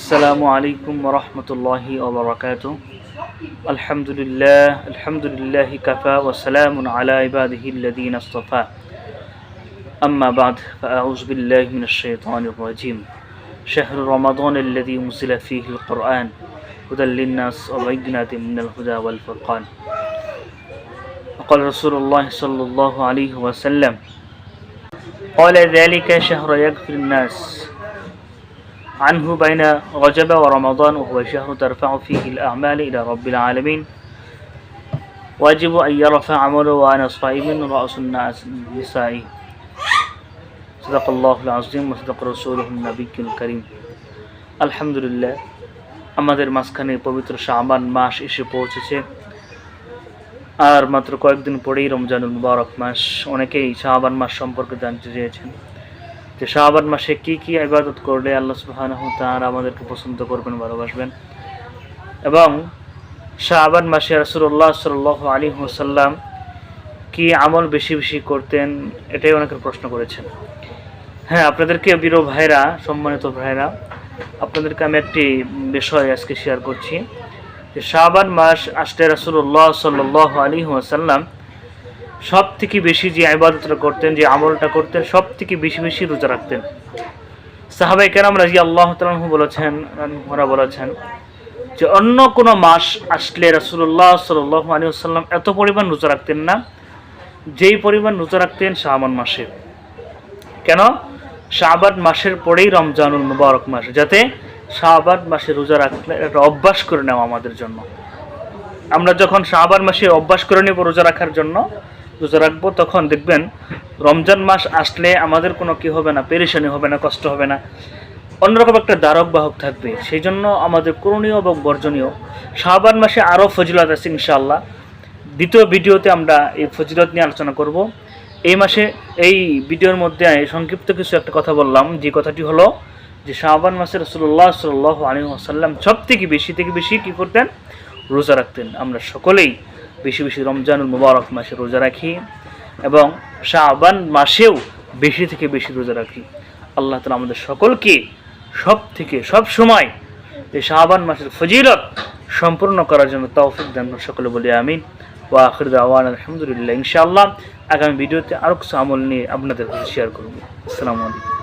السلام عليكم ورحمة الله وبركاته. الحمد لله الحمد لله كفى وسلام على عباده الذين اصطفى. أما بعد فأعوذ بالله من الشيطان الرجيم. شهر رمضان الذي أنزل فيه القرآن. هدى للناس وبينات من الهدى والفرقان. وقال رسول الله صلى الله عليه وسلم قال ذلك شهر يغفر الناس. عنه بين رجب ورمضان وهو شهر ترفع فيه الأعمال إلى رب العالمين واجب أن يرفع عمله وأنا صائم رأس الناس نسائي صدق الله العظيم وصدق رسوله النبي الكريم الحمد لله আমাদের মাঝখানে পবিত্র শাবান মাস এসে পৌঁছেছে আর মাত্র কয়েকদিন পরেই রমজানুল মুবারক মাস অনেকেই শাবান মাস সম্পর্কে জানতে চেয়েছেন যে শাবান মাসে কি কি ইবাদত করলে আল্লাহ সুবহানাহু তাআলা আমাদেরকে পছন্দ করবেন, ভালোবাসবেন? এবং শাবান মাসে রাসূলুল্লাহ সাল্লাল্লাহু আলাইহি ওয়াসাল্লাম কি আমল বেশি বেশি করতেন? এটাই অনেকের প্রশ্ন করেছেন। হ্যাঁ আপনাদেরকে বীর ভাইরা, সম্মানিত ভাইরা, আপনাদেরকে আমি একটি বিষয় আজকে শেয়ার করছি। যে শাবান মাস আসলে রাসূলুল্লাহ সাল্লাল্লাহু আলাইহি ওয়াসাল্লাম সব থেকে বেশি যে ইবাদতটা করতেন, যে আমলটা করতেন সব থেকে বেশি বেশি রোজা রাখতেন। সাহাবাই কেরাম রাজি আল্লাহ তালু বলেছেন ওরা বলেছেন যে অন্য কোনো মাস আসলে রাসূলুল্লাহ সাল্লাল্লাহু আলাইহি ওয়াসাল্লাম এত পরিমাণ রোজা রাখতেন না, যেই পরিমাণ রোজা রাখতেন শাবান মাসে। কেন? শাবান মাসের পরেই রমজানুল মুবারক মাস, যাতে শাবান মাসে রোজা রাখলে একটা অভ্যাস করে নেওয়া আমাদের জন্য। আমরা যখন শাবান মাসে অভ্যাস করে নেব রোজা রাখার জন্য রোজা রাখব, তখন দেখবেন রমজান মাস আসলে আমাদের কোনো কি হবে না, পেরেশানি হবে না, কষ্ট হবে না। অন্যরকম একটা দ্বারক বাহক থাকবে। সেই জন্য আমাদের করণীয় এবং বর্জনীয় শাবান মাসে আরও ফজিলত আছে ইনশাআল্লাহ। দ্বিতীয় ভিডিওতে আমরা এই ফজিলত নিয়ে আলোচনা করব। এই মাসে, এই ভিডিওর মধ্যে সংক্ষিপ্ত কিছু একটা কথা বললাম। যে কথাটি হলো যে শাহবান মাসে রসুল্লাহ সাল্লাহ আলী আসাল্লাম সব থেকে বেশি থেকে বেশি কী করতেন? রোজা রাখতেন। আমরা সকলেই বেশি বেশি রমজানুল মুবারক মাসে রোজা রাখি এবং শাহবান মাসেও বেশি থেকে বেশি রোজা রাখি। আল্লাহ তালা আমাদের সকলকে সব থেকে সব সময় এই শাহবান মাসের ফজিলত সম্পূর্ণ করার জন্য তৌফিক দান সকলে বলি আমিন। ওয়া আখির দাওয়ান আলহামদুলিল্লাহ। ইনশাআল্লাহ আগামী ভিডিওতে আরও কিছু আমল নিয়ে আপনাদের কাছে শেয়ার করব। আসসালামু আলাইকুম।